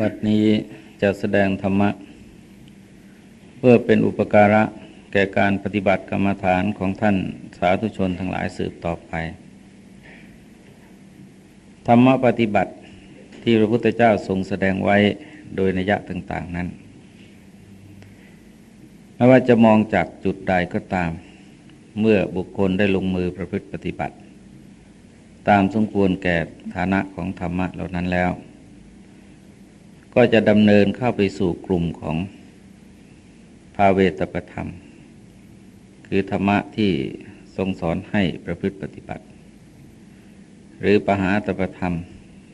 บัดนี้จะแสดงธรรมะ เพื่อเป็นอุปการะแก่การปฏิบัติกรรมฐานของท่านสาธุชนทั้งหลายสืบต่อไป ธรรมะปฏิบัติที่พระพุทธเจ้าทรงแสดงไว้โดยนัยยะต่าง ๆนั้น ไม่ว่าจะมองจากจุดใดก็ตาม เมื่อบุคคลได้ลงมือประพฤติปฏิบัติ ตามสมควรแก่ฐานะของธรรมะเหล่านั้นแล้ว ก็จะดำเนินเข้าไปสู่กลุ่มของภาเวตประธรรม คือธรรมะที่ทรงสอนให้ประพฤติปฏิบัติ หรือปหาตประธรรม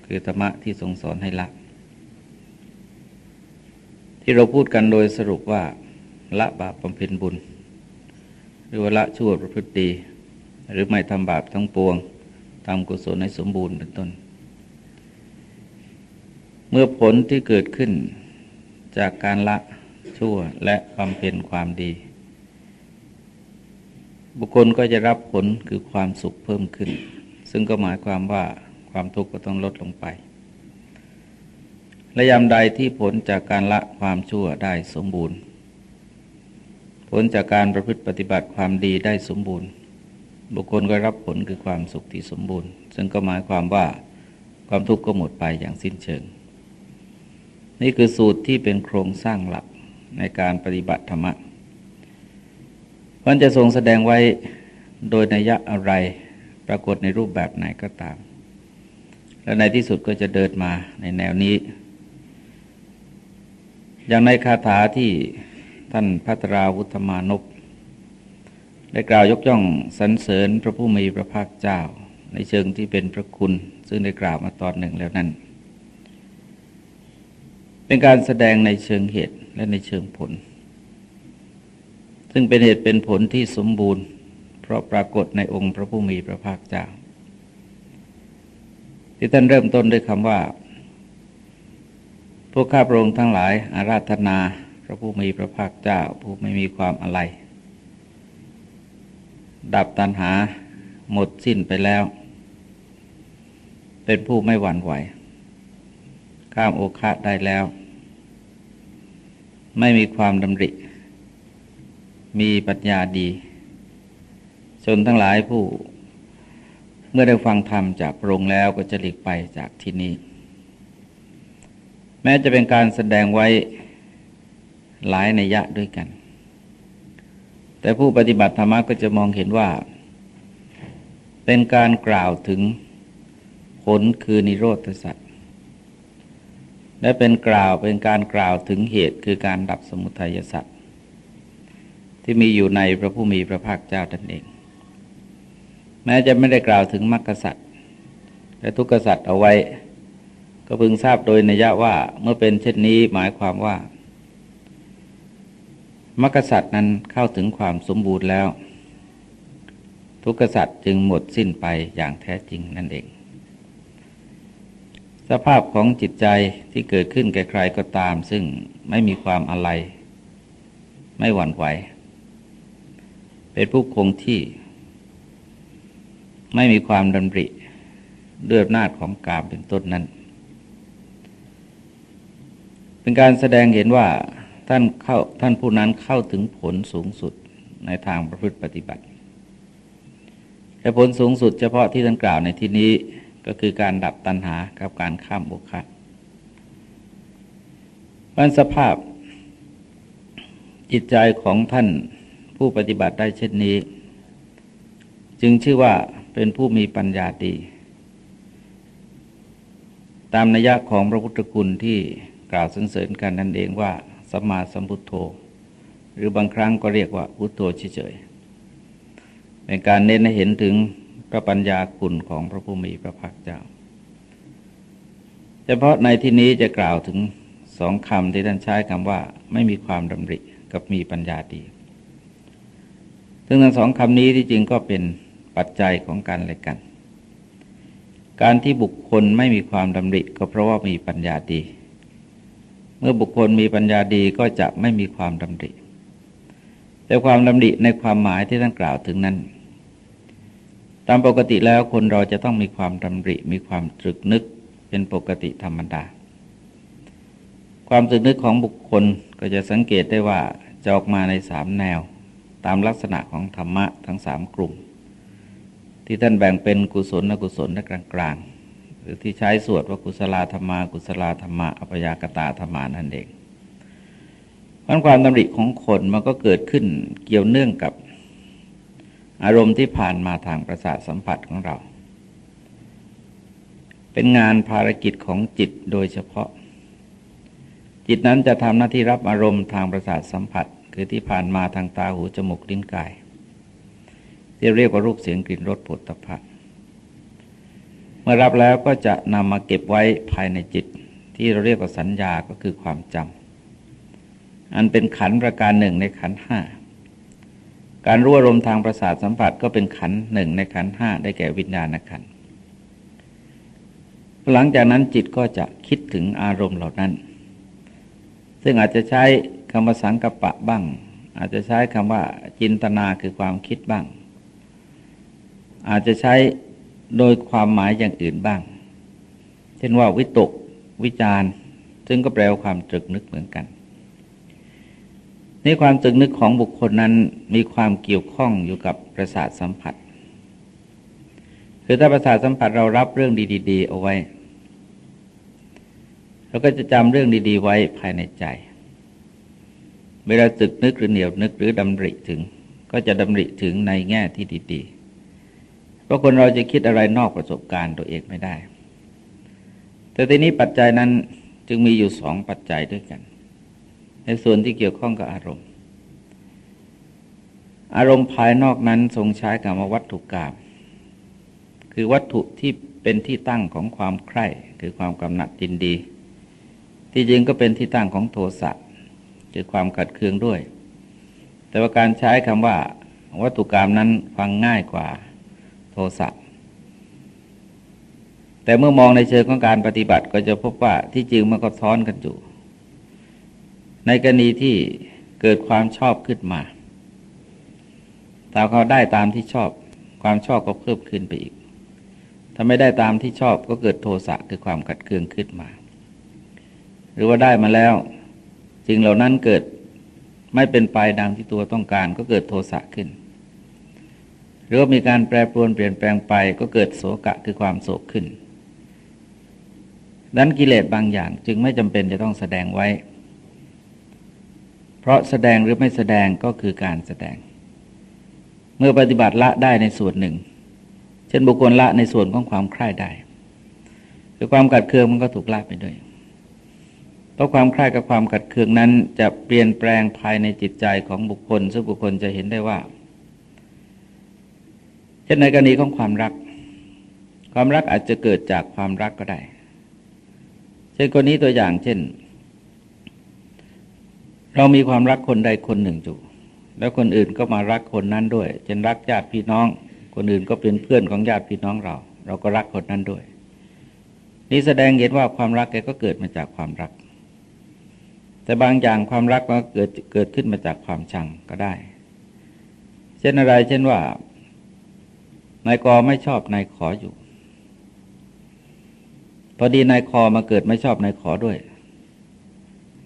คือธรรมะที่ทรงสอนให้ละ ที่เราพูดกันโดยสรุปว่าละบาปบำเพ็ญบุญ หรือว่าละชั่วประพฤติดี หรือไม่ทำบาปทั้งปวงทำกุศลให้สมบูรณ์เป็นต้น เมื่อผลที่เกิดขึ้นจากการละชั่วและบำเพ็ญความดี บุคคลก็จะรับผลคือความสุขเพิ่มขึ้น ซึ่งก็หมายความว่าความทุกข์ก็ต้องลดลงไป และยามใดที่ผลจากการละความชั่วได้สมบูรณ์ ผลจากการประพฤติปฏิบัติความดีได้สมบูรณ์ บุคคลก็รับผลคือความสุขที่สมบูรณ์ ซึ่งก็หมายความว่าความทุกข์ก็หมดไปอย่างสิ้นเชิง นี่คือสูตรที่เป็นโครงสร้างหลักในการปฏิบัติธรรมะมันจะทรงแสดงไว้โดยนัยยะอะไรปรากฏในรูปแบบไหนก็ตาม และในที่สุดก็จะเดินมาในแนวนี้ อย่างในคาถาที่ท่านพัตราวุฒมานพได้กล่าวยกย่องสรรเสริญพระผู้มีพระภาคเจ้า ในเชิงที่เป็นพระคุณ ซึ่งได้กล่าวมาตอนหนึ่งแล้วนั้น เป็นการแสดงในเชิงเหตุและในเชิงผล ซึ่งเป็นเหตุเป็นผลที่สมบูรณ์ เพราะปรากฏในองค์พระผู้มีพระภาคเจ้า ที่ท่านเริ่มต้นด้วยคำว่า พวกข้าพระองค์ทั้งหลายอาราธนาพระผู้มีพระภาคเจ้า ผู้ไม่มีความอะไร ดับตัณหาหมดสิ้นไปแล้ว เป็นผู้ไม่หวั่นไหว ข้ามโอคาได้แล้ว ไม่มีความดำริ มีปัญญาดีจนทั้งหลายผู้ เมื่อได้ฟังธรรมจากพระองค์แล้วก็จะหลีกไปจากที่นี้ แม้จะเป็นการแสดงไว้หลายนัยยะด้วยกัน แต่ผู้ปฏิบัติธรรมก็จะมองเห็นว่า เป็นการกล่าวถึงผลคือนิโรธสัตว และเป็นกล่าวเป็นการกล่าวถึงเหตุคือการดับสมุทัยสัตว์ที่มีอยู่ในพระผู้มีพระภาคเจ้าตนเอง แม้จะไม่ได้กล่าวถึงมรรคสัตว์และทุกขสัตว์เอาไว้ ก็พึงทราบโดยนัยยะว่าเมื่อเป็นเช่นนี้หมายความว่ามรรคสัตว์นั้นเข้าถึงความสมบูรณ์แล้ว ทุกขสัตว์จึงหมดสิ้นไปอย่างแท้จริงนั่นเอง สภาพของจิตใจที่เกิดขึ้นแก่ใครก็ตาม ซึ่งไม่มีความอะไร ไม่หวั่นไหว เป็นผู้คงที่ ไม่มีความดำริด้วยอำนาจของกามเป็นต้นนั้น เป็นการแสดงเห็นว่าท่านเข้าท่านผู้นั้นเข้าถึงผลสูงสุดในทางประพฤติปฏิบัติ แต่ผลสูงสุดเฉพาะที่ท่านกล่าวในที่นี้ ก็คือการดับตัณหากับการข้ามบุคคลมันสภาพจิตใจของท่านผู้ปฏิบัติได้เช่นนี้ จึงชื่อว่าเป็นผู้มีปัญญาดี ตามนัยยะของพระพุทธคุณที่กล่าวสรรเสริญกันนั่นเองว่าสัมมาสัมพุทโธ หรือบางครั้งก็เรียกว่าพุทโธเฉยๆเป็นการเน้นให้เห็นถึง พระปัญญาคุณของพระผู้มีพระภาคเจ้า เฉพาะในที่นี้จะกล่าวถึงสองคำที่ท่านใช้คำว่า ไม่มีความดำริกับมีปัญญาดี ซึ่งทั้งสองคำนี้ที่จริงก็เป็นปัจจัยของกันและกัน การที่บุคคลไม่มีความดำริก็เพราะว่ามีปัญญาดี เมื่อบุคคลมีปัญญาดีก็จะไม่มีความดำริ แต่ความดำริในความหมายที่ท่านกล่าวถึงนั้น ตามปกติแล้วคนเราจะต้องมีความดำริมีความตรึกนึกเป็นปกติธรรมดา ความสึกนึกของบุคคลก็จะสังเกตได้ว่าจะออกมาในสามแนว ตามลักษณะของธรรมะทั้งสามกลุ่ม ที่ท่านแบ่งเป็นกุศลอกุศลและกลางๆ หรือที่ใช้สวดว่ากุศลธรรมากุศลธรรมะอัปยากตาธรรมานั่นเองพันความดำริของคนมันก็เกิดขึ้นเกี่ยวเนื่องกับ อารมณ์ที่ผ่านมาทางประสาทสัมผัสของเรา เป็นงานภารกิจของจิตโดยเฉพาะ จิตนั้นจะทำหน้าที่รับอารมณ์ทางประสาทสัมผัส คือที่ผ่านมาทางตาหูจมูกลิ้นกายที่เรียกว่ารูปเสียงกลิ่นรสผลตภะเมื่อรับแล้วก็จะนำมาเก็บไว้ภายในจิต ที่เราเรียกว่าสัญญาก็คือความจำอันเป็นขันประการหนึ่งในขันห้า การรู้อารมณ์ทางประสาทสัมผัสก็เป็นขันหนึ่งในขันห้าได้แก่วิญญาณขันหลังจากนั้นจิตก็จะคิดถึงอารมณ์เหล่านั้น ซึ่งอาจจะใช้คำว่าสังกปะบ้าง อาจจะใช้คำว่าจินตนาคือความคิดบ้าง อาจจะใช้โดยความหมายอย่างอื่นบ้าง เช่นว่าวิตก วิจารซึ่งก็แปลว่าความตรึกนึกเหมือนกัน ในความตึกนึกของบุคคลนั้นมีความเกี่ยวข้องอยู่กับประสาทสัมผัส คือถ้าประสาทสัมผัสเรารับเรื่องดี ๆ เอาไว้ เราก็จะจำเรื่องดี ๆ ไว้ภายในใจ เวลาตึกนึกหรือเหนียวนึกหรือดำริถึง ก็จะดำริถึงในแง่ที่ดี ๆ เพราะคนเราจะคิดอะไรนอกประสบการณ์ตัวเองไม่ได้ แต่ทีนี้ปัจจัยนั้นจึงมีอยู่สองปัจจัยด้วยกัน ในส่วนที่เกี่ยวข้องกับอารมณ์ อารมณ์ภายนอกนั้นทรงใช้คำว่าวัตถุกรรมคือวัตถุที่เป็นที่ตั้งของความใคร่คือความกำหนัดยินดี ที่จริงก็เป็นที่ตั้งของโทสะคือความขัดเคืองด้วย แต่ว่าการใช้คำว่า วัตถุกรรมนั้นฟังง่ายกว่าโทสะแต่เมื่อมองในเชิงของการปฏิบัติก็จะพบว่าที่จริงมันก็ซ้อนกันอยู่ ในกรณีที่เกิดความชอบขึ้นมาถ้าเขาได้ตามที่ชอบ ความชอบก็เพิ่มขึ้นไปอีก ถ้าไม่ได้ตามที่ชอบก็เกิดโทสะคือความขัดเคืองขึ้นมา หรือว่าได้มาแล้วสิ่งเหล่านั้นเกิดไม่เป็นไปดังที่ตัวต้องการก็เกิดโทสะขึ้น หรือว่ามีการแปรปรวนเปลี่ยนแปลงไปก็เกิดโศกะคือความโศกขึ้นดังนั้นกิเลสบางอย่างจึงไม่จำเป็นจะต้องแสดงไว้ เพราะแสดงหรือไม่แสดงก็คือการแสดง เมื่อปฏิบัติละได้ในส่วนหนึ่ง เช่นบุคคลละในส่วนของความใคร่ได้คือความกัดเคืองมันก็ถูกละไปด้วยเพราะความใคร่กับความกัดเคืองนั้น จะเปลี่ยนแปลงภายในจิตใจของบุคคล ซึ่งบุคคลจะเห็นได้ว่า เช่นในกรณีของความรัก ความรักอาจจะเกิดจากความรักก็ได้ เช่นคนนี้ตัวอย่างเช่น เรามีความรักคนใดคนหนึ่งอยู่ แล้วคนอื่นก็มารักคนนั้นด้วยเช่นรักญาติพี่น้อง คนอื่นก็เป็นเพื่อนของญาติพี่น้องเรา เราก็รักคนนั้นด้วย นี่แสดงเห็นว่าความรักแกก็เกิดมาจากความรัก แต่บางอย่างความรักก็เกิดเกิดขึ้นมาจากความชังก็ได้ เช่นอะไร เช่นว่านายกอไม่ชอบนายขออยู่ พอดีนายคอมาเกิดไม่ชอบนายขอด้วย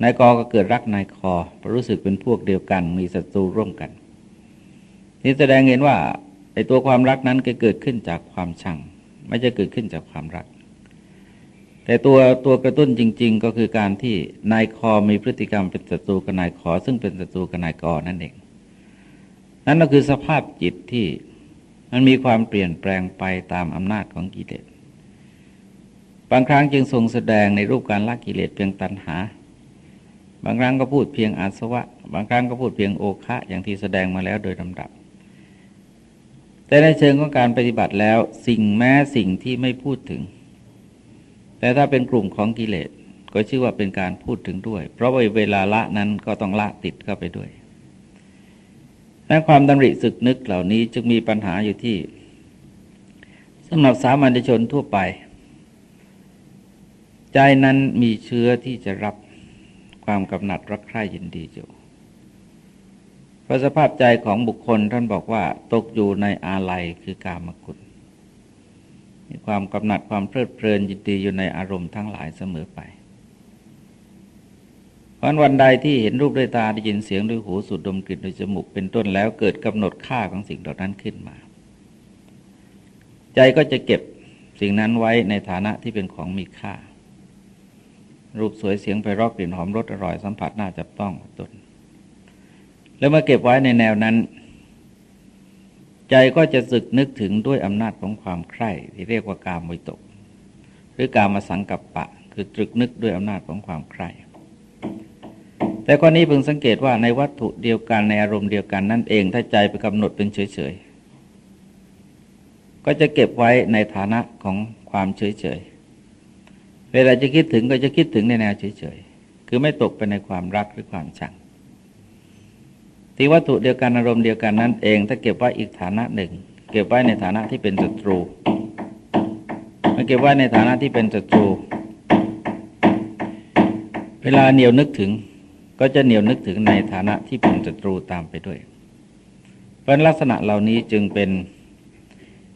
นายกอก็เกิดรักนายคอเพราะรู้สึกเป็นพวกเดียวกัน มีศัตรูร่วมกัน นี่แสดงเห็นว่าไอ้ตัวความรักนั้นก็เกิดขึ้นจากความชัง ไม่จะเกิดขึ้นจากความรัก แต่ตัวตัวกระตุ้นจริง ๆ ก็คือการที่นายคอมีพฤติกรรมเป็นศัตรูกับนายขอ ซึ่งเป็นศัตรูกับนายกอนั่นเอง นั่นก็คือสภาพจิตที่มันมีความเปลี่ยนแปลงไปตามอำนาจของกิเลสบางครั้งจึงทรงแสดงในรูปการละกิเลสเพียงตัณหา บางครั้งก็พูดเพียงอาสวะ บางครั้งก็พูดเพียงโอคะอย่างที่แสดงมาแล้วโดยลำดับ แต่ในเชิงของการปฏิบัติแล้วสิ่งแม้สิ่งที่ไม่พูดถึง แต่ถ้าเป็นกลุ่มของกิเลสก็ชื่อว่าเป็นการพูดถึงด้วย เพราะว่าเวลาละนั้นก็ต้องละติดเข้าไปด้วยและความดำริสึกนึกเหล่านี้จึงมีปัญหาอยู่ที่สำหรับสามัญชนทั่วไป ใจนั้นมีเชื้อที่จะรับ ความกำหนัดรักใคร่ยินดีอยู่เพราะสภาพใจของบุคคลท่านบอกว่าตกอยู่ในอาลัยคือกามกุลมีความกำหนัดความเพลิดเพลินยินดีอยู่ในอารมณ์ทั้งหลายเสมอไปเพราะวันใดที่เห็นรูปด้วยตาได้ยินเสียงด้วยหูสูดดมกลิ่นด้วยจมูกเป็นต้นแล้วเกิดกำหนดค่าของสิ่งเหล่านั้นขึ้นมา ใจก็จะเก็บสิ่งนั้นไว้ในฐานะที่เป็นของมีค่า รูปสวยเสียงไพเราะกลิ่นหอมรสอร่อยสัมผัสน่าจับต้องตนแล้วมาเก็บไว้ในแนวนั้น ใจก็จะสึกนึกถึงด้วยอำนาจของความใคร่ที่เรียกว่ากามวิตก หรือการมาสังกับปะ คือตรึกนึกด้วยอำนาจของความใคร่แต่ข้อนี้พึงสังเกตว่าในวัตถุเดียวกันในอารมณ์เดียวกันนั่นเอง ถ้าใจไปกำหนดเป็นเฉยๆก็จะเก็บไว้ในฐานะของความเฉยๆ เวลาจะคิดถึงก็จะคิดถึงในแนวเฉยๆ คือไม่ตกไปในความรักหรือความชังที่วัตถุเดียวกันอารมณ์เดียวกันนั่นเอง ถ้าเก็บไว้อีกฐานะหนึ่ง เก็บไว้ในฐานะที่เป็นศัตรูมาเก็บไว้ในฐานะที่เป็นศัตรู เวลาเหนียวนึกถึงก็จะเหนียวนึกถึงในฐานะที่เป็นศัตรูตามไปด้วย เพราะลักษณะเหล่านี้จึงเป็น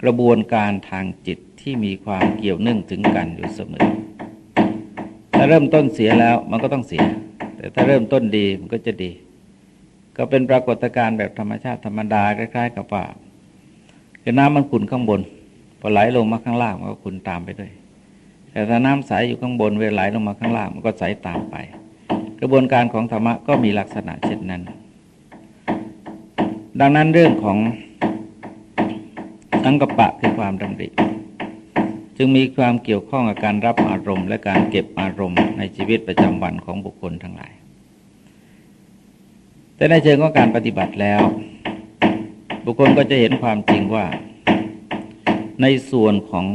กระบวนการทางจิตที่มีความเกี่ยวเนื่องถึงกันอยู่เสมอ ถ้าเริ่มต้นเสียแล้วมันก็ต้องเสีย แต่ถ้าเริ่มต้นดีมันก็จะดี ก็เป็นปรากฏการณ์แบบธรรมชาติธรรมดาคล้ายๆ กับว่าคือน้ำมันขุ่นข้างบนพอไหลลงมาข้างล่างมันก็ขุ่นตามไปด้วย แต่ถ้าน้ำใสอยู่ข้างบนเวลาไหลลงมาข้างล่างมันก็ใสตามไป กระบวนการของธรรมะก็มีลักษณะเช่นนั้น ดังนั้นเรื่องของสังกปะคือความดำริ จึงมีความเกี่ยวข้องกับการรับอารมณ์ และการเก็บอารมณ์ในชีวิตประจำวันของบุคคลทั้งหลาย แต่ในเชิงของการปฏิบัติแล้ว บุคคลก็จะเห็นความจริงว่า ในส่วนของ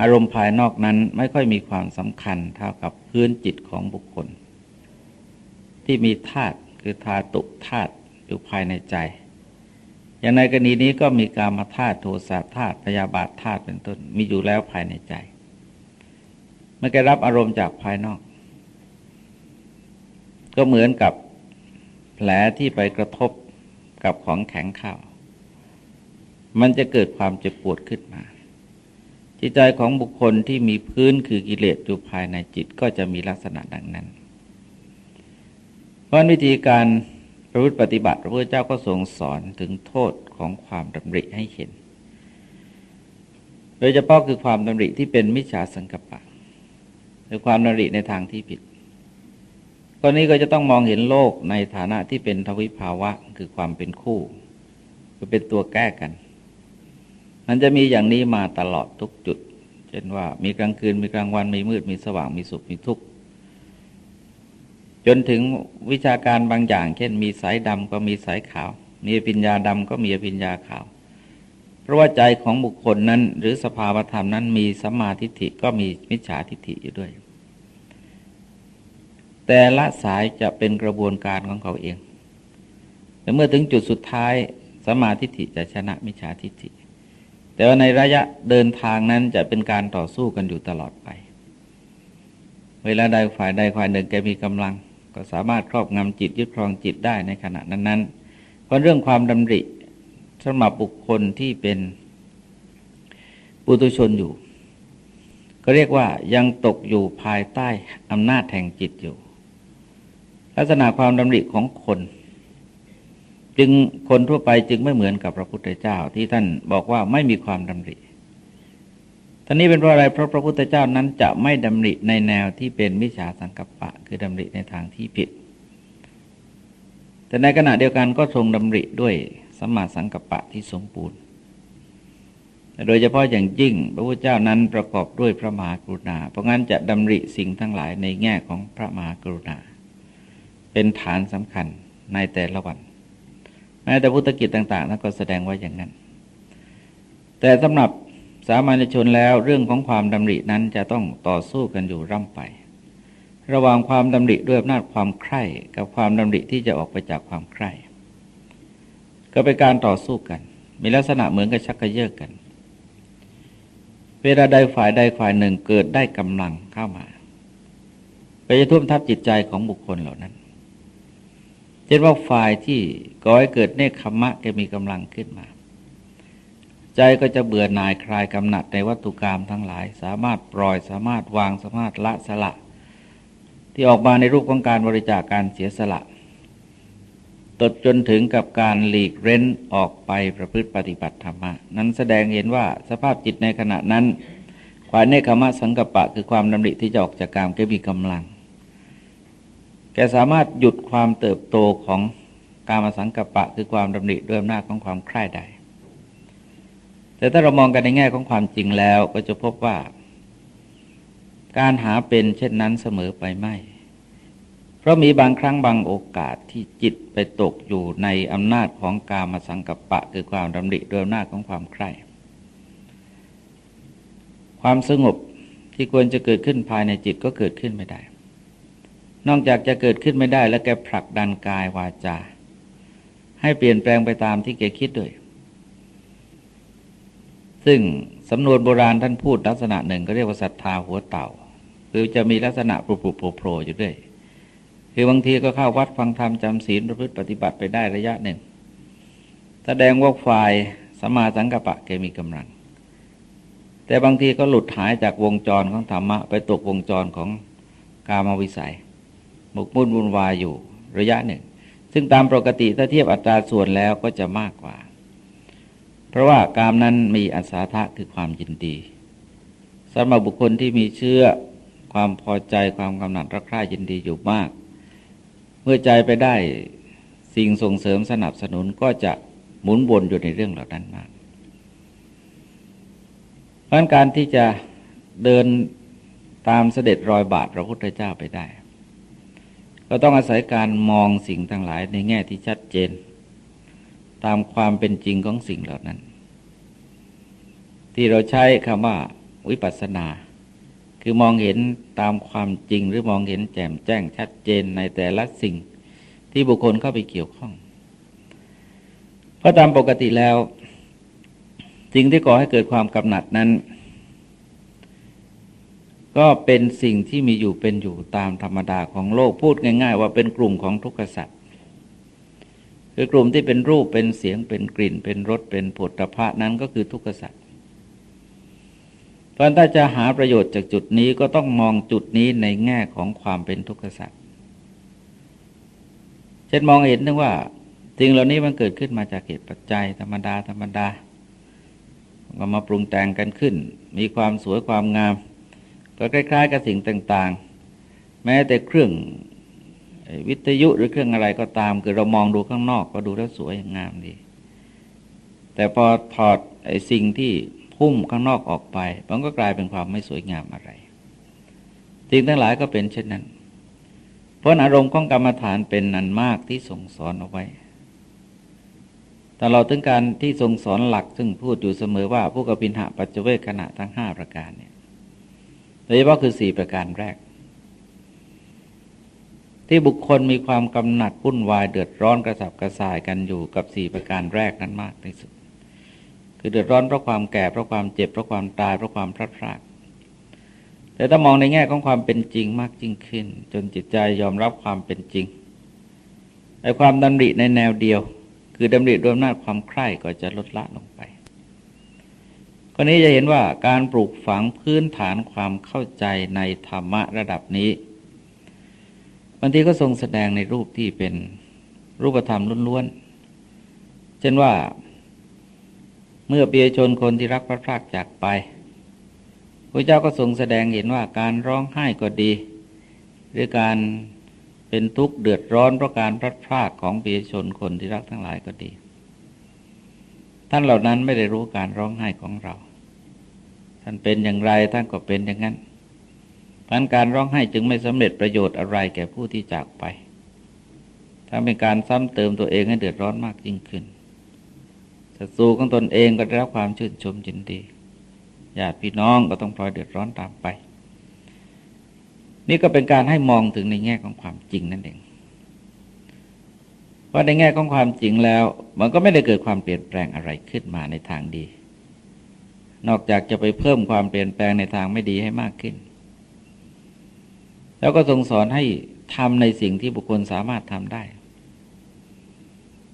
อารมณ์ภายนอกนั้นไม่ค่อยมีความสำคัญเท่ากับพื้นจิตของบุคคล ที่มีธาตุคือธาตุธาตุอยู่ภายในใจ อย่างในกรณีนี้ก็มีการมาธาตุโทสะธาตุพยาบาทธาตุเป็นต้น มีอยู่แล้วภายในใจเมื่อแกรับอารมณ์จากภายนอก ก็เหมือนกับแผลที่ไปกระทบกับของแข็งข้าวมันจะเกิดความเจ็บปวดขึ้นมา จิตใจของบุคคลที่มีพื้นคือกิเลสอยู่ภายในจิตก็จะมีลักษณะดังนั้น เพราะวิธีการ ประพฤติปฏิบัติพระพุทธเจ้าก็ทรงสอนถึงโทษของความดำริให้เห็น โดยเฉพาะคือความดำริที่เป็นมิจฉาสังกัปปะหรือความดำริในทางที่ผิดกรณีก็จะต้องมองเห็นโลกในฐานะที่เป็นทวิภาวะคือความเป็นคู่คือเป็นตัวแก้กัน มันจะมีอย่างนี้มาตลอดทุกจุด เช่นว่ามีกลางคืนมีกลางวันมีมืดมีสว่างมีสุขมีทุกข์ จนถึงวิชาการบางอย่าง เช่น มีสายดำก็มีสายขาว มีปิญญาดำก็มีปิญญาขาว เพราะว่าใจของบุคคลนั้น หรือสภาวธรรมนั้น มีสัมมาทิฏฐิก็มีมิจฉาทิฏฐิอยู่ด้วย แต่ละสายจะเป็นกระบวนการของเขาเองแต่เมื่อถึงจุดสุดท้ายสัมมาทิฏฐิจะชนะมิจฉาทิฏฐิ แต่ว่าในระยะเดินทางนั้นจะเป็นการต่อสู้กันอยู่ตลอดไป เวลาใดฝ่ายใดฝ่ายหนึ่งแกมีกำลัง ก็สามารถครอบงำจิตยึดครองจิตได้ในขณะนั้นๆ เพราะเรื่องความดำริสำหรับบุคคลที่เป็นปุตุชนอยู่ ก็เรียกว่ายังตกอยู่ภายใต้อำนาจแห่งจิตอยู่ ลักษณะความดำริของคน จึงคนทั่วไปจึงไม่เหมือนกับพระพุทธเจ้าที่ท่านบอกว่าไม่มีความดำริ ท่านี้เป็นเพราะอะไรเพราะพระพุทธเจ้านั้นจะไม่ดำริในแนวที่เป็นมิจฉาสังกัปปะ คือดำริในทางที่ผิด แต่ในขณะเดียวกันก็ทรงดำริด้วยสมมาสังกัปปะที่สมบูรณ์โดยเฉพาะอย่างยิ่งพระพุทธเจ้านั้นประกอบด้วยพระมหากรุณา เพราะงั้นจะดำริสิ่งทั้งหลายในแง่ของพระมหากรุณา เป็นฐานสำคัญในแต่ละวันแม้แต่พุทธกิจต่างๆนั้นก็แสดงไว้อย่างนั้น แต่สำหรับ สามัญชนแล้วเรื่องของความดำรินั้นจะต้องต่อสู้กันอยู่ร่ำไป ระหว่างความดำริด้วยอำนาจความใคร่กับความดำริที่จะออกไปจากความใคร่ก็เป็นการต่อสู้กัน มีลักษณะเหมือนกับชักกระเยาะกัน เวลาใดฝ่ายใดฝ่ายหนึ่งเกิดได้กำลังเข้ามาไปจะทุ่มทับจิตใจของบุคคลเหล่านั้นเช่นว่าฝ่ายที่ก่อให้เกิดเนคขมะแกมีกำลังขึ้นมา ใจก็จะเบื่อหน่ายคลายกำหนัดในวัตถุกรรมทั้งหลาย สามารถปล่อยสามารถวางสามารถละสละ ที่ออกมาในรูปของการบริจาคการเสียสละตดจนถึงกับการหลีกเร้นออกไปประพฤติปฏิบัติธรรมะ นั้นแสดงเห็นว่าสภาพจิตในขณะนั้นความเนคขมะสังกปะ คือความดำริที่จะออกจากกามแกมีกำลัง แกสามารถหยุดความเติบโตของกามสังกปะ คือความดำริด้วยอำนาจของความใคร่ได้ แต่ถ้าเรามองกันในแง่ของความจริงแล้วก็จะพบว่า การหาเป็นเช่นนั้นเสมอไปไม่ เพราะมีบางครั้งบางโอกาสที่จิตไปตกอยู่ในอำนาจของกามสังกัปปะ คือความดำริด้วยอำนาจของความใคร่ความสงบที่ควรจะเกิดขึ้นภายในจิตก็เกิดขึ้นไม่ได้ นอกจากจะเกิดขึ้นไม่ได้แล้วแกผลักดันกายวาจา ให้เปลี่ยนแปลงไปตามที่แกคิดด้วย ซึ่งสำนวนโบราณท่านพูดลักษณะหนึ่งก็เรียกว่าศรัทธาหัวเต่า คือจะมีลักษณะปลุกโผล่อยู่ด้วยคือบางทีก็เข้าวัดฟังธรรมจำศีลประพฤติปฏิบัติไปได้ระยะหนึ่ง แสดงว่าฝ่ายสมาสังกปะแกมีกำลัง แต่บางทีก็หลุดหายจากวงจรของธรรมะ ไปตกวงจรของกามวิสัยหมกมุ่นวุ่นวายอยู่ระยะหนึ่ง ซึ่งตามปกติถ้าเทียบอัตราส่วนแล้วก็จะมากกว่า เพราะว่ากามนั้นมีอัศทะคือความยินดีสำหรับบุคคลที่มีเชื่อความพอใจความกำหนัดรักใคร่ยินดีอยู่มาก เมื่อใจไปได้สิ่งส่งเสริมสนับสนุนก็จะหมุนวนอยู่ในเรื่องเหล่านั้นมากเพราะการที่จะเดินตามเสด็จรอยบาทพระพุทธเจ้าไปได้ ก็ต้องอาศัยการมองสิ่งทั้งหลายในแง่ที่ชัดเจน ตามความเป็นจริงของสิ่งเหล่านั้น ที่เราใช้คำว่าวิปัสสนา คือมองเห็นตามความจริงหรือมองเห็นแจ่มแจ้งชัดเจนในแต่ละสิ่งที่บุคคลเข้าไปเกี่ยวข้อง เพราะตามปกติแล้ว สิ่งที่ก่อให้เกิดความกำหนัดนั้น ก็เป็นสิ่งที่มีอยู่เป็นอยู่ตามธรรมดาของโลกพูดง่าย ๆ ว่าเป็นกลุ่มของทุกขสัตว คือกลุ่มที่เป็นรูปเป็นเสียงเป็นกลิ่น เป็นรสเป็นผลพะนั้นก็คือทุกขสัตว์พราะถ้าจะหาประโยชน์จากจุดนี้ก็ต้องมองจุดนี้ในแง่ของความเป็นทุกข์สัตว์เช่นมองเห็นถึงว่าสิ่งเหล่านี้มันเกิดขึ้นมาจากเหตุปัจจัย ธรรมดาธรรมดาก็มาปรุงแต่งกันขึ้น มีความสวยความงาม ก็คล้ายๆกับสิ่งต่างๆ แม้แต่เครื่อง วิทยุหรือเครื่องอะไรก็ตาม คือเรามองดูข้างนอกก็ดูแล้วสวยงามดี แต่พอถอดไอ้สิ่งที่พุ่มข้างนอกออกไป มันก็กลายเป็นความไม่สวยงามอะไรสิ่งทั้งหลายก็เป็นเช่นนั้น เพราะอารมณ์ของกรรมฐานเป็นนันมากที่ส่งสอนเอาไว้แต่เราถึงการที่ทรงสอนหลัก ซึ่งพูดอยู่เสมอว่าผู้กบินหะปัจเจเวขณะทั้งห้าประการเนี่ยโดยเฉพาะคือสี่ประการแรก ที่บุคคลมีความกำหนัดวุ่นวายเดือดร้อนกระสับกระส่ายกันอยู่กับสี่ประการแรกนั้นมากที่สุด คือเดือดร้อนเพราะความแก่เพราะความเจ็บเพราะความตายเพราะความพลัดพรากแต่ถ้ามองในแง่ของความเป็นจริงมากยิ่งขึ้น จนจิตใจยอมรับความเป็นจริงไอ้ความดำริในแนวเดียว คือดำริด้วยอำนาจความใคร่ก็จะลดละลงไปคนนี้จะเห็นว่าการปลูกฝังพื้นฐานความเข้าใจในธรรมะระดับนี้ บางทีก็ทรงแสดงในรูปที่เป็นรูปธรรมล้วนๆ เช่นว่าเมื่อเปียชนคนที่รักพระพรากจากไปพระเจ้าก็ทรงแสดงเห็นว่าการร้องไห้ก็ดี หรือการเป็นทุกข์เดือดร้อนเพราะการพลัดพรากของเปียชนคนที่รักทั้งหลายก็ดี ท่านเหล่านั้นไม่ได้รู้การร้องไห้ของเรา ท่านเป็นอย่างไรท่านก็เป็นอย่างนั้น พันการร้องไห้จึงไม่สำเร็จประโยชน์อะไรแก่ผู้ที่จากไป ถ้าเป็นการซ้ำเติมตัวเองให้เดือดร้อนมากยิ่งขึ้นศัตรูของตนเองก็ได้รับความชื่นชมยินดีญาติพี่น้องก็ต้องพลอยเดือดร้อนตามไป นี่ก็เป็นการให้มองถึงในแง่ของความจริงนั่นเองเพราะในแง่ของความจริงแล้ว มันก็ไม่ได้เกิดความเปลี่ยนแปลงอะไรขึ้นมาในทางดี นอกจากจะไปเพิ่มความเปลี่ยนแปลงในทางไม่ดีให้มากขึ้น แล้วก็ทรงสอนให้ทำในสิ่งที่บุคคลสามารถทำได้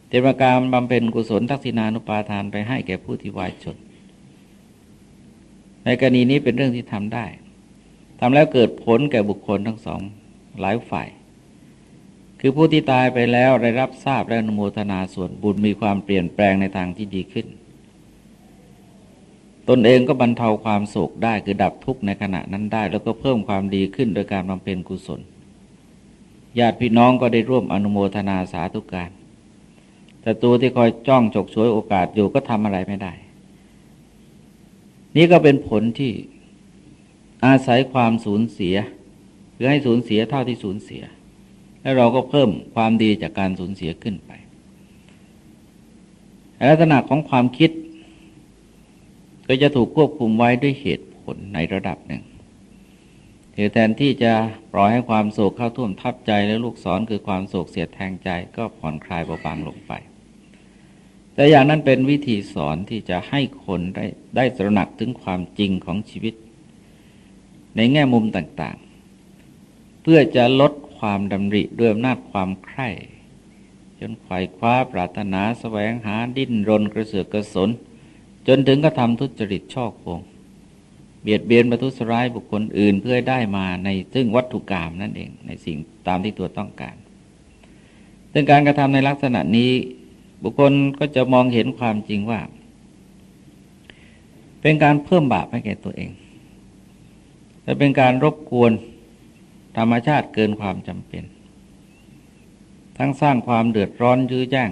เจตนการบำเพ็ญกุศลทักษิณานุปาทานไปให้แก่ผู้ที่วายชน ในกรณีนี้เป็นเรื่องที่ทำได้ทำแล้วเกิดผลแก่บุคคลทั้งสองหลายฝ่าย คือผู้ที่ตายไปแล้วได้รับทราบและอนุโมทนาส่วนบุญมีความเปลี่ยนแปลงในทางที่ดีขึ้น ตนเองก็บรรเทาความโศกได้คือดับทุกข์ในขณะนั้นได้ แล้วก็เพิ่มความดีขึ้นโดยการบำเพ็ญกุศลญาติพี่น้องก็ได้ร่วมอนุโมทนาสาธุการแต่ตัวที่คอยจ้องฉกฉวยโอกาสอยู่ก็ทำอะไรไม่ได้ นี่ก็เป็นผลที่อาศัยความสูญเสียหรือให้สูญเสียเท่าที่สูญเสีย แล้วเราก็เพิ่มความดีจากการสูญเสียขึ้นไปลักษณะของความคิด ก็จะถูกควบคุมไว้ด้วยเหตุผลในระดับหนึ่งคือแทนที่จะปล่อยให้ความโศกเข้าท่วมทับใจและลูกศรคือความโศกเสียดแทงใจก็ผ่อนคลายเบาบางลงไป แต่อย่างนั้นเป็นวิธีสอนที่จะให้คนได้ได้ตระหนักถึงความจริงของชีวิต ในแง่มุมต่างๆ เพื่อจะลดความดำริด้วยอำนาจความใคร่จนไขว่คว้าปรารถนาสแสวงหาดิ้นรนกระเสือกกระสน จนถึงกระทำทุจริตช่อโกงเบียดเบียนประทุษร้ายบุคคลอื่นเพื่อได้มาในซึ่งวัตถุกรรมนั่นเองในสิ่งตามที่ตัวต้องการซึ่งการกระทำในลักษณะนี้ บุคคลก็จะมองเห็นความจริงว่า เป็นการเพิ่มบาปให้แก่ตัวเองและเป็นการรบกวนธรรมชาติเกินความจำเป็น ทั้งสร้างความเดือดร้อนยื้อแย่ง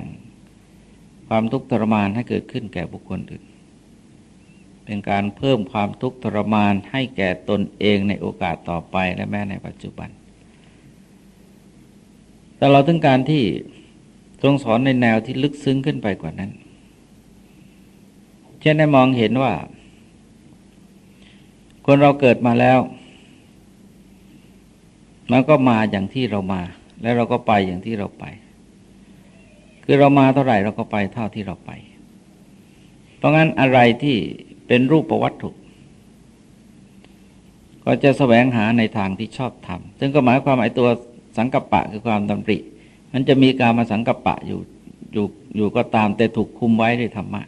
ความทุกข์ทรมานให้เกิดขึ้นแก่บุคคลอื่น เป็นการเพิ่มความทุกข์ทรมานให้แก่ตนเองในโอกาสต่อไปและแม้ในปัจจุบัน แต่เราถึงการที่ทรงสอนในแนวที่ลึกซึ้งขึ้นไปกว่านั้น เช่นได้มองเห็นว่า คนเราเกิดมาแล้ว มันก็มาอย่างที่เรามา แล้วเราก็ไปอย่างที่เราไป คือเรามาเท่าไหร่เราก็ไปเท่าที่เราไป เพราะงั้นอะไรที่ เป็นรูปประวัตถุ ก็จะแสวงหาในทางที่ชอบทำซึ่งก็หมายความไอ้ตัวสังกัปปะคือความดำริ มันจะมีการมาสังกัปปะอยู่อยู่อยู่ก็ตามแต่ถูกคุมไว้ด้วยธรรมะ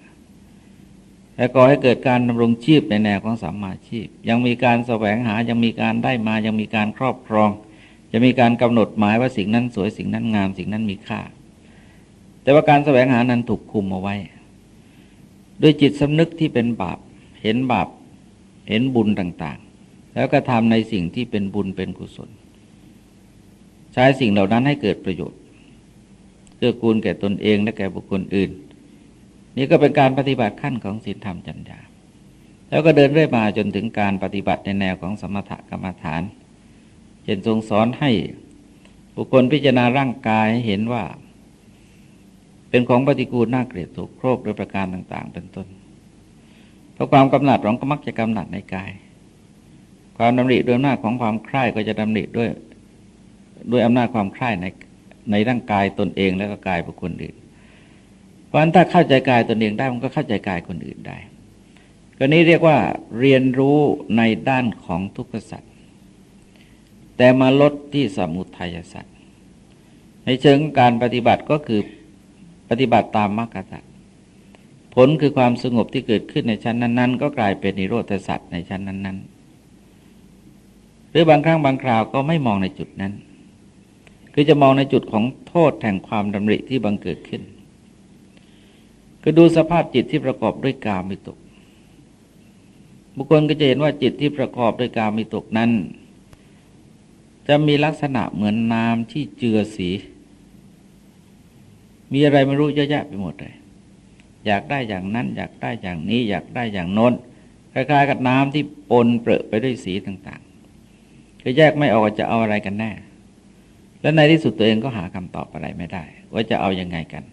และก่อให้เกิดการดำรงชีพในแนวของสัมมาชีพ ยังมีการแสวงหายังมีการได้มายังมีการครอบครอง จะมีการกำหนดหมายว่าสิ่งนั้นสวยสิ่งนั้นงามสิ่งนั้นมีค่า แต่ว่าการแสวงหานั้นถูกคุมเอาไว้ ด้วยจิตสำนึกที่เป็นบาป เห็นบาปเห็นบุญต่างๆ แล้วก็ทำในสิ่งที่เป็นบุญเป็นกุศล ใช้สิ่งเหล่านั้นให้เกิดประโยชน์เกื้อกูลแก่ตนเองและแก่บุคคลอื่น นี่ก็เป็นการปฏิบัติขั้นของศีลธรรมจัญญาแล้วก็เดินเรื่อยมาจนถึงการปฏิบัติในแนวของสมถกรรมฐานเช่นทรงสอนให้บุคคลพิจารณาร่างกายเห็นว่า เป็นของปฏิกูลน่าเกลียดถูกโครบโดยประการต่าง ๆ เป็นต้น เพราะความกำหนัดของก็มักจะกำหนัดในกาย ความดำริด้วยอำนาจของความใคร่ก็จะดำริด้วยด้วยอำนาจความใคร่ในในร่างกายตนเองแล้วก็กายบุคคลอื่น เพราะฉะนั้นถ้าเข้าใจกายตนเองได้มันก็เข้าใจกายคนอื่นได้ก็นี้เรียกว่าเรียนรู้ในด้านของทุกขสัตว์แต่มาลดที่สมุทัยสัตว์ในเชิงการปฏิบัติก็คือปฏิบัติตามมรรคสัตว์ ผลคือความสงบที่เกิดขึ้นในชั้นนั้น ๆ ก็กลายเป็นนิโรธสัตว์ในชั้นนั้น ๆ หรือบางครั้งบางคราวก็ไม่มองในจุดนั้น คือจะมองในจุดของโทษแห่งความดำริที่บังเกิดขึ้นคือดูสภาพจิตที่ประกอบด้วยกามิตก บุคคลก็จะเห็นว่าจิตที่ประกอบด้วยกามิตกนั้น จะมีลักษณะเหมือนน้ำที่เจือสี มีอะไรไม่รู้เยอะแยะไปหมดเลย อยากได้อย่างนั้น อยากได้อย่างนี้ อยากได้อย่างโน้นคล้ายๆกับน้ำที่ปนเปรอะไปด้วยสีต่างๆก็แยกไม่ออกจะเอาอะไรกันแน่ และในที่สุดตัวเองก็หาคำตอบอะไรไม่ได้ ว่าจะเอาอยัางไงกัน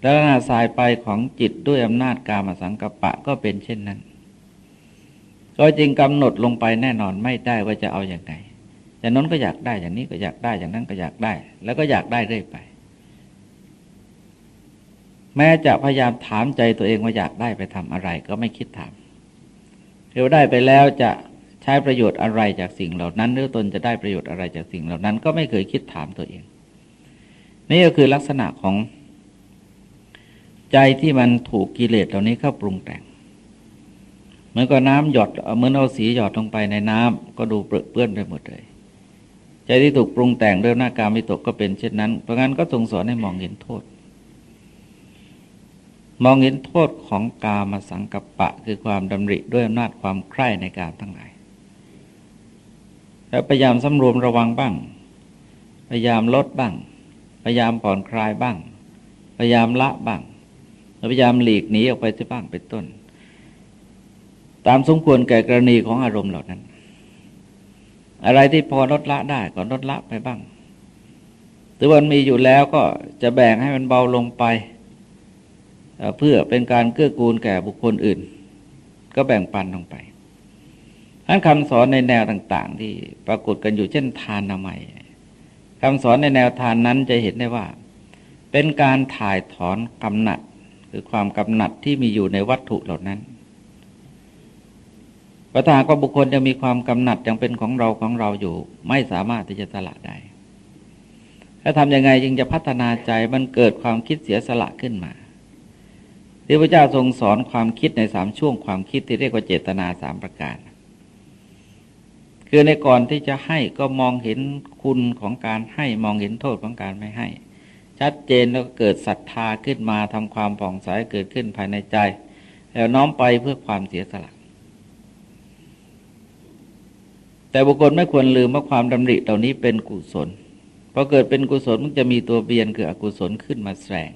แล้วนาสายไปของจิตด้วยอำนาจกามสังกปะก็เป็นเช่นนั้น ก็จริงกำหนดลงไปแน่นอนไม่ได้ว่าจะเอาอยัางไงอย่างนั้นก็อยากได้อย่างนี้ก็อยากได้อย่างนั้นก็อยากได้ แล้วก็อยากได้เรื่อยไป แม้จะพยายามถามใจตัวเองว่าอยากได้ไปทำอะไร ก็ไม่คิดถามเรียได้ไปแล้วจะใช้ประโยชน์อะไรจากสิ่งเหล่านั้น หรือตนจะได้ประโยชน์อะไรจากสิ่งเหล่านั้น ก็ไม่เคยคิดถามตัวเอง นี่ก็คือลักษณะของใจที่มันถูกกิเลสเหล่านี้เข้าปรุงแต่งเหมือนกับน้ำหยดเหมือนเอาสีหยดลงไปในน้ำก็ดูเปื้อนไปหมดเลย ใจที่ถูกปรุงแต่งด้วยหน้าการมิตกก็เป็นเช่นนั้น เพราะงั้นก็ทรงสอนให้มองเห็นโทษ มองเห็นโทษของกามาสังกัปปะ คือความดำริด้วยอำนาจความใคร่ในการทั้งหลายแล้วพยายามสำรวมระวังบ้าง พยายามลดบ้าง พยายามผ่อนคลายบ้าง พยายามละบ้างพยายามหลีกหนีออกไปที่บ้างเป็นต้น ตามสมควรแก่กรณีของอารมณ์เหล่านั้น อะไรที่พอลดละได้ก็ลดละไปบ้างหรือวันมีอยู่แล้วก็จะแบ่งให้มันเบาลงไป เพื่อเป็นการเกื้อกูลแก่บุคคลอื่น ก็แบ่งปันลงไปท่านคำสอนในแนวต่าง ๆ ที่ปรากฏกันอยู่เช่นทานนามัยคำสอนในแนวทานนั้นจะเห็นได้ว่า เป็นการถ่ายถอนกำหนัดคือความกำหนัดที่มีอยู่ในวัตถุเหล่านั้นประธานว่าบุคคลยังมีความกำหนัดยังเป็นของเราของเราอยู่ ไม่สามารถที่จะสละได้ ถ้าทำยังไงจึงจะพัฒนาใจมันเกิดความคิดเสียสละขึ้นมา ที่พระเจ้าทรงสอนความคิดในสามช่วงความคิดที่เรียกว่าเจตนาสามประการ คือในก่อนที่จะให้ก็มองเห็นคุณของการให้มองเห็นโทษของการไม่ให้ ชัดเจนแล้วกเกิดศรัทธาขึ้นมาทำความผ่องใสเกิดขึ้นภายในใจ แล้วน้อมไปเพื่อความเสียสละแต่บุคคลไม่ควรลืมว่าความดำริเหล่านี้เป็นกุศลพอเกิดเป็นกุศลมันจะมีตัวเบียนคืออกุศลขึ้นมาแสง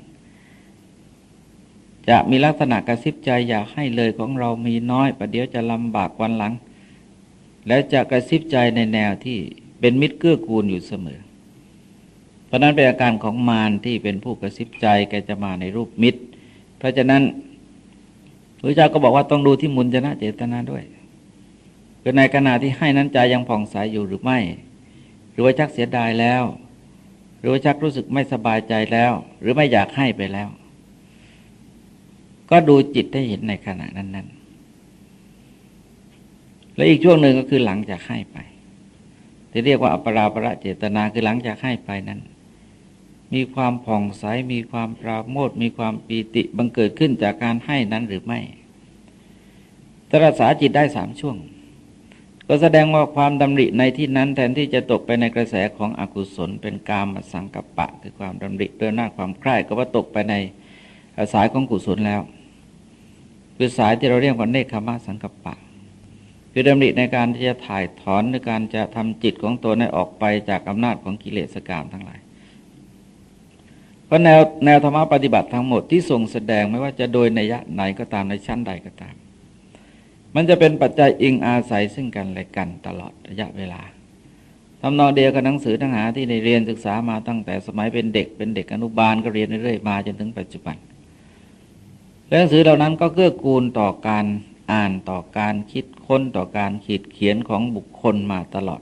จะมีลักษณะกระซิบใจอยากให้เลยของเรามีน้อยประเดี๋ยวจะลำบากวันหลัง แล้วจะกระซิบใจในแนวที่เป็นมิตรเกื้อกูลอยู่เสมอ เพราะนั้นเป็นอาการของมารที่เป็นผู้กระซิบใจแกจะมาในรูปมิตร เพราะฉะนั้นพระเจ้าก็บอกว่าต้องดูที่มุนจนะเจตนาด้วยคือในขณะที่ให้นั้นใจยังผ่องใสยอยู่หรือไม่ หรือว่าชักเสียดายแล้ว หรือว่าชักรู้สึกไม่สบายใจแล้ว หรือไม่อยากให้ไปแล้ว ก็ดูจิตให้เห็นในขณะนั้น ๆ และอีกช่วงหนึ่งก็คือหลังจากให้ไปที่เรียกว่าอปราประเจตนาคือหลังจากให้ไปนั้น มีความผ่องใสมีความปราโมทมีความปีติบังเกิดขึ้นจากการให้นั้นหรือไม่ตรัสาจิตได้สามช่วง ก็แสดงว่าความดำริในที่นั้นแทนที่จะตกไปในกระแสของอกุศล เป็นกามสังกัปปะ คือความดำริด้วยหน้าความใคร่ก็ว่าตกไปในสายของกุศลแล้ว คือสายที่เราเรียกว่าเนคขมาสังกปะ คือดำริในการที่จะถ่ายถอนในการจะทำจิตของตัวให้ออกไปจากอำนาจของกิเลสกามทั้งหลาย เพราะแนวแนวธรรมะปฏิบัติทั้งหมดที่ทรงแสดงไม่ว่าจะโดยในยะไหนก็ตามในชั้นใดก็ตาม มันจะเป็นปัจจัยอิงอาศัยซึ่งกันและกันตลอดระยะเวลาทำนองเดียวกับหนังสือทั้งหาที่ในเรียนศึกษามาตั้งแต่สมัยเป็นเด็กเป็นเด็กอนุบาลก็เรียนเรื่อยๆมาจนถึงปัจจุบัน หนังสือเหล่านั้นก็เกื้อกูลต่อการอ่านต่อการคิดค้นต่อการขีดเขียนของบุคคลมาตลอด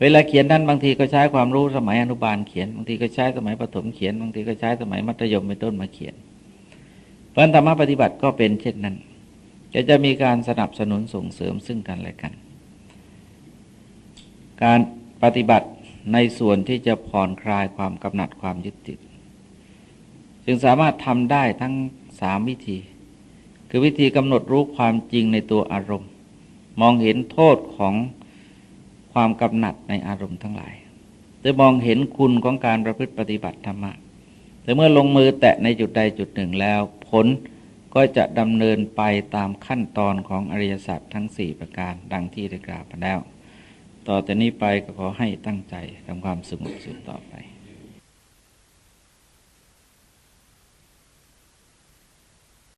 เวลาเขียนนั้นบางทีก็ใช้ความรู้สมัยอนุบาลเขียน บางทีก็ใช้สมัยประถมเขียน บางทีก็ใช้สมัยมัธยมเป็นต้นมาเขียนเพราะธรรมะปฏิบัติก็เป็นเช่นนั้นจะจะมีการสนับสนุนส่งเสริมซึ่งกันและกัน การปฏิบัติในส่วนที่จะผ่อนคลายความกำหนัดความยึดติด จึงสามารถทำได้ทั้งสามวิธี คือวิธีกำหนดรู้ความจริงในตัวอารมณ์ มองเห็นโทษของความกำหนัดในอารมณ์ทั้งหลายจะมองเห็นคุณของการประพฤติปฏิบัติธรรมะแต่เมื่อลงมือแตะในจุดใดจุดหนึ่งแล้ว ผลก็จะดำเนินไปตามขั้นตอนของอริยสัจทั้งสี่ประการดังที่ได้กล่าวไปแล้ว ต่อจากนี้ไปก็ขอให้ตั้งใจทำความสงบสุดต่อไป